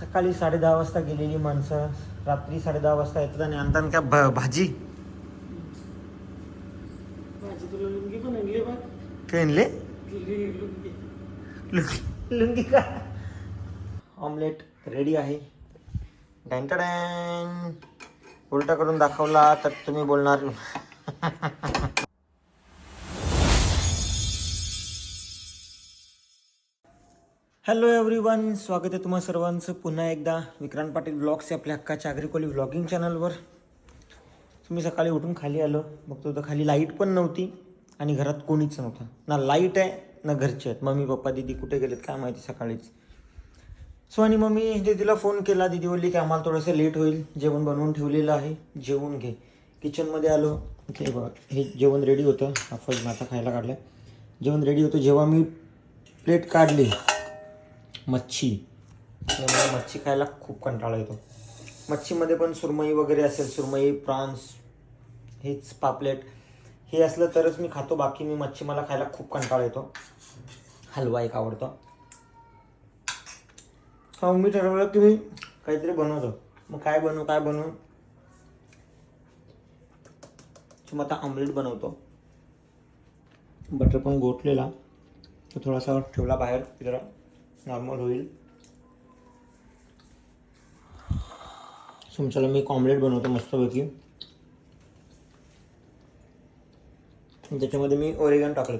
सकाळी साडे दहा वाजता गेलेली माणसं रात्री साडे दहा वाजता येतात आणि आणतात का भ- भाजी? माझी तुला लुंगी पण आणली बघ. काय आणले? लुंगी लुंगी. लुंगी. का? ऑमलेट रेडी आहे. डॅन. उलटा करून दाखवला तर तुम्ही बोलणार. हॅलो एव्हरीवन स्वागत आहे तुम्हा सर्वांचं. पुन्हा एकदा विक्रांत पाटील ब्लॉग्स आपल्या हक्काच्या आग्रिकोली ब्लॉगिंग चॅनलवर तुम्ही सकाळी उठून खाली आलो बघतो तर खाली लाइट पण नव्हती आणि घरात कोणीच नव्हतं. ना लाइट आहे ना घरचे आहेत. मम्मी पप्पा दिदी कुठे गेलेत काय माहिती सकाळीच. सो आणि मम्मी दीदीला फोन केला. दीदी बोलली की आम्हाला थोडंसं लेट होईल. जेवण बनवून ठेवलेलं आहे. जेवून घे. किचनमध्ये आलो. हे बघा हे जेवण रेडी होतं. हा फर्स्ट भाता खायला काढलं जेवण रेडी होतं. जेव्हा मी प्लेट काढली मच्छी. त्यामुळे मला मच्छी खायला खूप कंटाळा येतो. मच्छीमध्ये पण सुरमई वगैरे असेल सुरमई प्रॉन्स हेच पापलेट हे असलं तरच मी खातो बाकी मी मच्छी मला खायला खूप कंटाळा येतो. हलवा एक आवडतो. हा मी ठरवलं की मी काहीतरी बनवतो. मग काय बनवू काय बनवू? मग आता ऑमलेट बनवतो. बटर पण गोठलेला. तो थोडासा ठेवला बाहेर जरा. नॉर्मल होईल. तुमच्याला मी एक बनवतो मस्तपैकी. त्याच्यामध्ये मी ओरेगन टाकलं.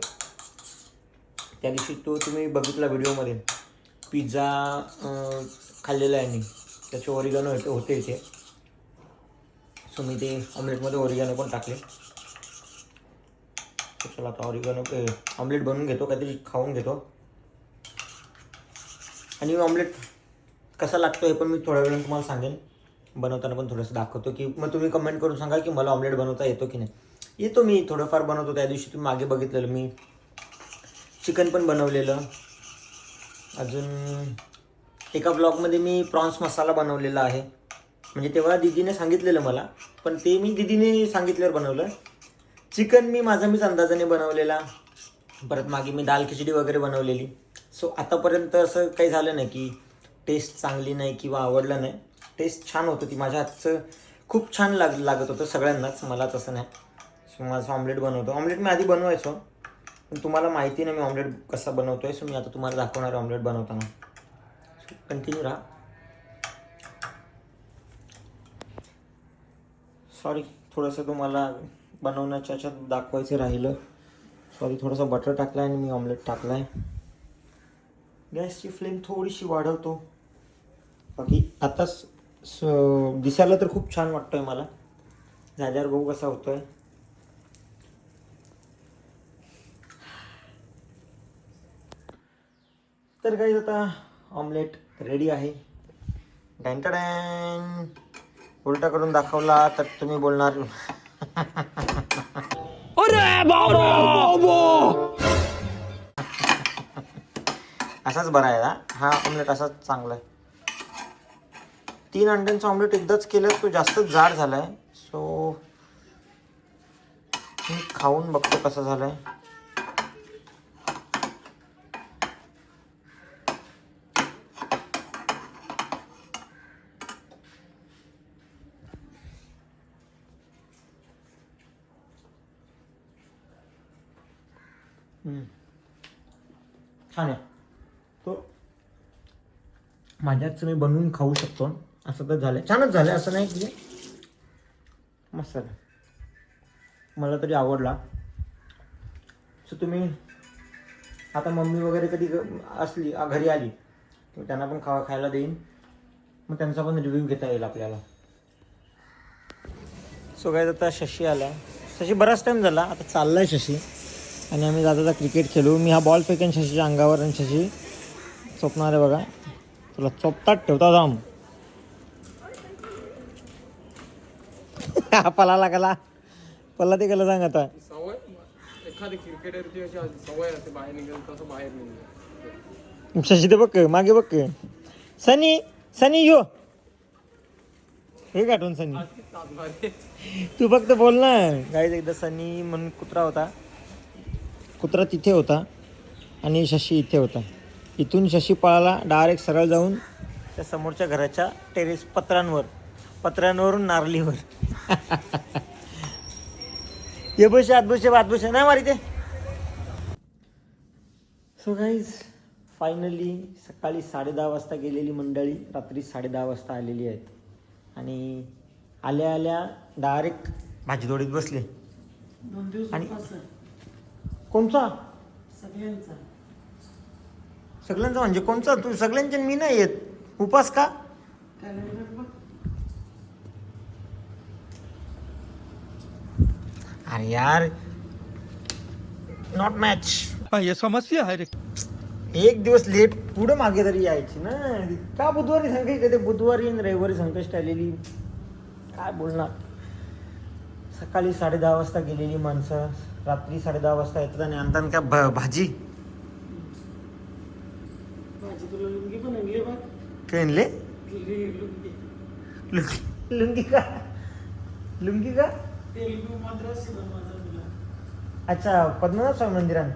त्या दिवशी तो तुम्ही बघितला व्हिडिओमध्ये. पिझ्झा खाल्लेला आहे मी. त्याचे ओरिगानो होते होते इथे. सो मी ते ऑमलेटमध्ये ओरिगानो पण टाकले. तर चला आता ओरिगनो ऑमलेट बनवून घेतो काहीतरी खाऊन घेतो. आणि ऑमलेट कसा लागतो हे पण मी थोड्या वेळाने तुम्हाला सांगेन. बनवताना पण थोडंसं दाखवतो की मग तुम्ही कमेंट करून सांगा की मला ऑमलेट बनवता येतो की नाही. येतो मी थोडंफार बनवतो. त्या दिवशी तुम्ही मागे बघितलेलं मी. चिकन पण बनवलेलं. अजून एका ब्लॉगमध्ये मी प्रॉन्स मसाला बनवलेला आहे. म्हणजे तेव्हा दिदीने सांगितलेलं मला पण ते मी दिदीने सांगितल्यावर बनवलं. चिकन मी माझा मीच अंदाजाने बनवलेला. परत मागे मी दाल खिचडी वगैरे बनवलेली. सो आतापर्यंत असं काही झालं नाही की टेस्ट चांगली नाही किंवा आवडलं नाही. टेस्ट छान होतं ती. माझ्या हातचं खूप छान लाग लागत होतं सगळ्यांनाच. मला तसं नाही. सो माझं ऑमलेट बनवतो. ऑमलेट मी आधी बनवायचो. पण तुम्हाला माहिती नाही मी ऑमलेट कसा बनवतो आहे सो मी आता तुम्हाला दाखवणार आहे ऑमलेट बनवताना. कंटिन्यू राहा. सॉरी थोडंसं तुम्हाला बनवण्याच्या ह्याच्यात दाखवायचं राहिलं. सॉरी थोडंसं बटर टाकलं आहे आणि मी ऑमलेट टाकला आहे गॅसची फ्लेम थोडीशी वाढवतो. बाकी आता दिसायला तर खूप छान वाटतोय मला. झाल्यावर बघू कसा होतोय. तर काही आता ऑमलेट रेडी आहे. डॅन डॅन उलटा करून दाखवला तर तुम्ही बोलणार. असाच बरा आहे हा. हा ऑमलेट असाच चांगला आहे. तीन अंड्यांचं ऑमलेट एकदाच केलं तो जास्तच जाड झालाय. सो मी खाऊन बघतो कसं झालं छान आहे माझ्याच मी बनवून खाऊ शकतो. असं तर झालं छानच झालं असं नाही की मस्त मला तरी आवडला. सो तुम्ही आता मम्मी वगैरे कधी ग- असली घरी आली तर त्यांना पण खावा खायला देईन. मग त्यांचा पण रिव्ह्यू घेता येईल आपल्याला. सो काय आता शशी आला शशी बराच टाईम झाला. आता चाललाय शशी. आणि आम्ही जाता जाता क्रिकेट खेळू. मी हा बॉल फेकेन शशीच्या अंगावर आणि शशी चोपणार आहे बघा. तुला चोपतात ठेवता जाम. पलाला कला. पल्ला ते कला सांग आता. सवय? एखादी क्रिकेटरची अशी अशी सवय असते बाहेर निघाल तसं बाहेर निघाल शशी ते बघ मागे बघ सनी सनी यो. हे गाठून सनी. तू फक्त बोल ना. काही एकदा सनी म्हणून कुत्रा होता. कुत्रा तिथे होता आणि शशी इथे होता. इथून शशी पळाला डायरेक्ट सरळ जाऊन त्या समोरच्या घराच्या टेरेस पत्रांवर पत्रांवरून नारलीवर ये बस आत बस आत बस. नाही मारी ते. सो गाईज फायनली सकाळी साडे दहा वाजता गेलेली मंडळी रात्री साडे दहा वाजता आलेली आहेत. आणि आल्या आल्या डायरेक्ट भाजीदोडीत बसले. आणि-. कोणचा? सगळ्यांचा. सगळ्यांचा म्हणजे कोणचा? तू सगळ्यांच्या मी नाही येत. उपास का? अरे यार नॉट मॅच ये समस्या है रे. एक दिवस लेट पुढे मागे तरी यायची ना. का बुधवारी संकष्ट येते? बुधवारी आणि रविवारी संकष्ट आलेली. काय बोलणार? सकाळी साडे दहा वाजता गेलेली माणसं रात्री साडे दहा वाजता येतात आणि आणतात का भाजी? तुला लुंगी पण आणली बघ काय आणले? लुंगी लुंगी. लुंगी. लुंगी का? लुंगी का? तेलगू मद्रासी बघ माझा तुला. अच्छा पद्मनाभ स्वामी मंदिरात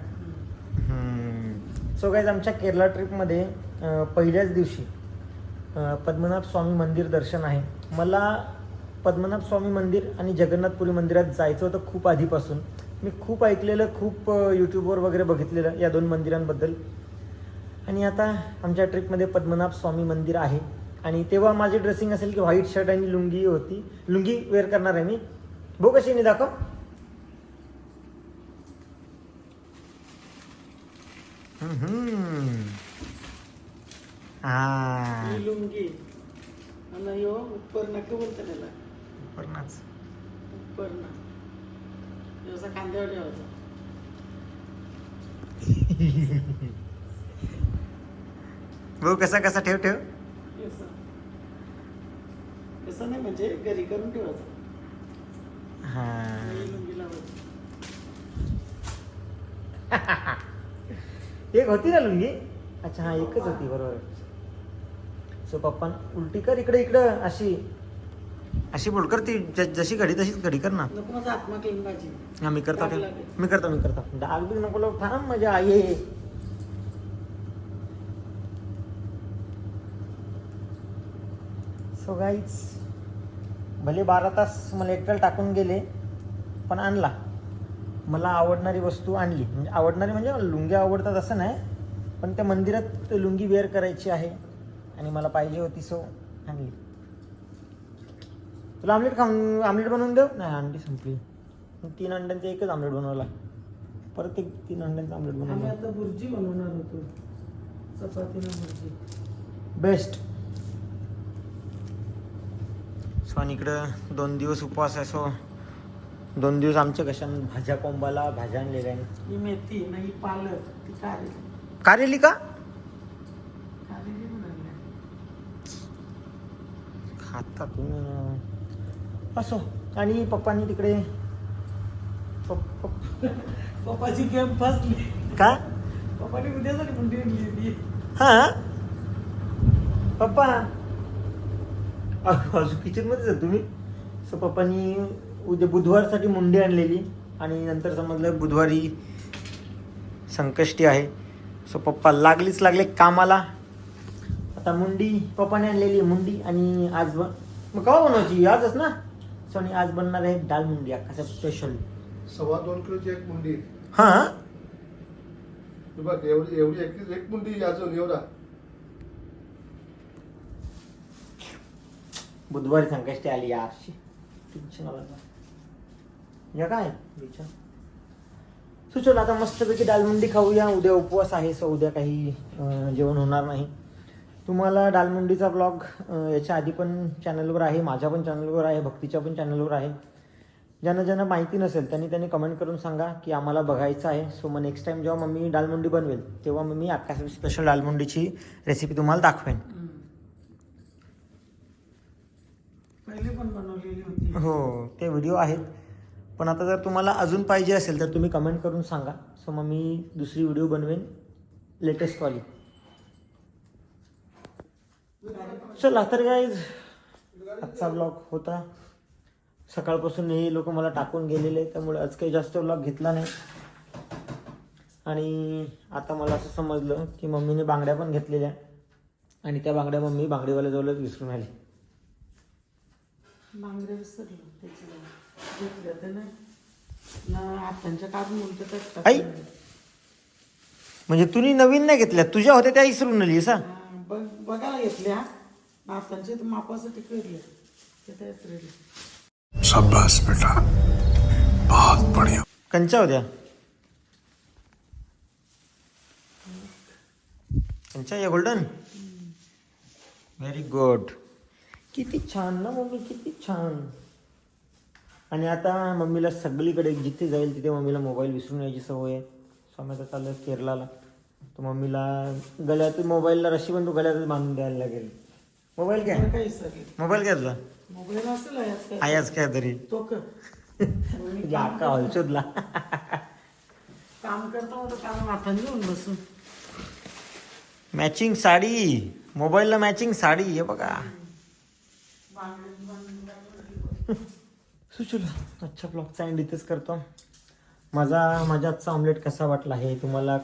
सो गाईज आमच्या केरला ट्रिपमध्ये पहिल्याच दिवशी पद्मनाभ स्वामी मंदिर दर्शन आहे. मला पद्मनाभ स्वामी मंदिर आणि जगन्नाथपुरी मंदिरात जायचं होतं खूप आधीपासून. मी खूप ऐकलेलं खूप यूट्यूबवर वगैरे बघितलेलं या दोन मंदिरांबद्दल. आणि आता आमच्या ट्रिपमध्ये पद्मनाभ स्वामी मंदिर आहे. आणि तेव्हा माझी ड्रेसिंग असेल की व्हाईट शर्ट आणि लुंगी होती. लुंगी वेअर करणार आहे मी. बघू कशी नाही दाखव. हा. लुंगी. आणि यो त्याला. ठेवायचा. बघू कसा कसा ठेव ठेव. असं नाही म्हणजे घरी करून ठेवायचं. हा. एक होती ना लुंगी? अच्छा हा एकच होती बरोबर. सो पप्पा उलटी कर इकडे इकडं अशी. अशी बोल कर ती जशी घडी तशीच घडी कर ना. हा मी करतो. मी करतो मी करतो. डाग बिग नको लावू. थांब मजा ये सो गाईच भले बारा तास मला एकट्याला टाकून गेले पण आणला. मला आवडणारी वस्तू आणली. म्हणजे आवडणारी म्हणजे लुंग्या आवडतात असं नाही पण त्या मंदिरात लुंगी वेअर करायची आहे आणि मला पाहिजे होती सो आणली. तुला आमलेट खाऊन आमलेट बनवून देऊ? नाही अंडी संपली. तीन अंड्यांचा एकच आमलेट बनवला. परत एक तीन अंड्यांचा आमलेट बनवला. आता बुर्जी बनवणार होतो. बुर्जी बेस्ट सो आणि इकडं दोन दिवस उपवास आहे सो दोन दिवस आमच्या कशा भाज्या कोंबाला भाज्या आणलेल्या आहेत. ही मेथी नाही पालक ती कारेली. कारेली का? कारेली पण आणल्या खाता तुम्ही. असो आणि पप्पांनी तिकडे पप- पप- पप्पाची गेम फसली. का? पप्पाने उद्यासाठी मुंडी आणली होती. हा? पप्पा अजून किचनमध्येच आहे तुम्ही. सो पप्पांनी उद्या बुधवारसाठी मुंडी आणलेली आणि नंतर समजलं बुधवारी संकष्टी आहे. सो पप्पा लागलीच लागले कामाला. आता मुंडी पप्पाने आणलेली मुंडी आणि आज ब मग केव्हा बनवायची? आजच ना? सो आणि आज बनणार आहे डाळ मुंडी अख्खाच्या स्पेशल सव्वा दोन किलोची एक मुंडी. हां? बघ एवढी एवढी एक एक मुंडी अजून एवढा. बुधवारी संकष्टी आली यार टेन्शन आलं या काय? विचार. सो चल आता मस्तपैकी डालमुंडी खाऊया. उद्या उपवास आहे सो उद्या काही जेवण होणार नाही. तुम्हाला डालमुंडीचा ब्लॉग याच्या आधी पण चॅनलवर आहे माझ्या पण चॅनलवर आहे भक्तीच्या पण चॅनलवर आहे. ज्यांना ज्यांना माहिती नसेल त्यांनी त्यांनी कमेंट करून सांगा की आम्हाला बघायचं आहे. सो मग नेक्स्ट टाईम जेव्हा मम्मी डालमुंडी बनवेल तेव्हा मग मी आकाश स्पेशल डालमुंडीची रेसिपी तुम्हाला दाखवेन. पण बनवलेली होती. हो ते व्हिडिओ आहेत. पण आता जर तुम्हाला अजून पाहिजे असेल तर तुम्ही कमेंट करून सांगा. सो मग मी दुसरी व्हिडिओ बनवेन. लेटेस्टवाली चला तर गाईज आजचा ब्लॉग होता. सकाळपासून हे लोक मला टाकून गेलेले त्यामुळे आज काही जास्त ब्लॉग घेतला नाही. आणि आता मला असं समजलं की मम्मीने बांगड्या पण घेतलेल्या. आणि त्या बांगड्या मम्मी बांगडीवाल्याजवळच विसरून आली. बांगड्या विसरलो तर नाही. हातांच्या काढून आई! म्हणजे तुम्ही नवीन नाही घेतल्या तुझ्या होत्या त्या विसरून आली सा बघ बघायला घेतल्या. तर मापासाठी ते बेटा. बहुत बढ़िया. कंच्या होत्या. कंच्या या गोल्डन व्हेरी गुड किती छान ना मम्मी किती छान. आणि आता मम्मीला सगळीकडे जिथे जाईल तिथे मम्मीला मोबाईल विसरून यायची सवय आहे. स्वामी चाललं केरलाला तर मम्मीला गळ्यात मोबाईलला रशी पण तू गळ्यातच बांधून द्यायला लागेल. मोबाईल काय विसरले मोबाईल काय तुझा. आयाच काय? तरी. अक्का हॉलशोधला काम करतो मॅचिंग साडी. मोबाईलला मॅचिंग साडी हे बघा. सुचला अच्छा ब्लॉगचा एंड इथेच करतो. माझा माझा आजचा ऑमलेट कसा वाटला हे तुम्हाला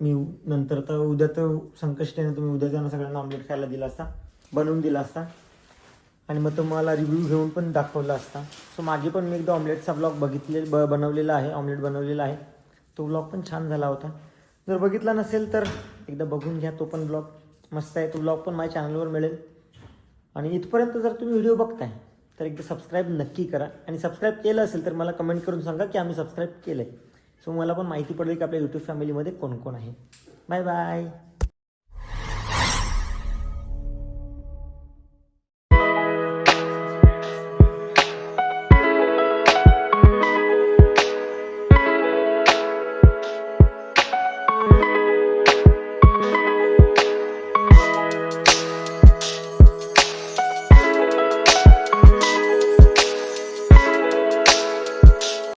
मी नंतर तर उद्या तर संकष्टीने तुम्ही उद्या जाणं सगळ्यांना ऑमलेट खायला दिला असता बनवून दिला असता. आणि मग तुम्हाला रिव्ह्यू घेऊन पण दाखवला असता. सो मागे पण मी एकदा ऑमलेटचा ब्लॉग बघितले ब बनवलेला आहे ऑमलेट बनवलेला आहे. तो ब्लॉग पण छान झाला होता. जर बघितला नसेल तर एकदा बघून घ्या तो पण ब्लॉग मस्त आहे तो ब्लॉग पण माझ्या चॅनलवर मिळेल. आणि इथपर्यंत जर तुम्ही व्हिडिओ बघताय तर एकदा सबस्क्राईब नक्की करा. आणि सबस्क्राईब केलं असेल तर मला कमेंट करून सांगा की आम्ही सबस्क्राईब केलं आहे सो मला पण माहिती पडेल की आपल्या यूट्यूब फॅमिलीमध्ये कोण कोण आहे. Bye bye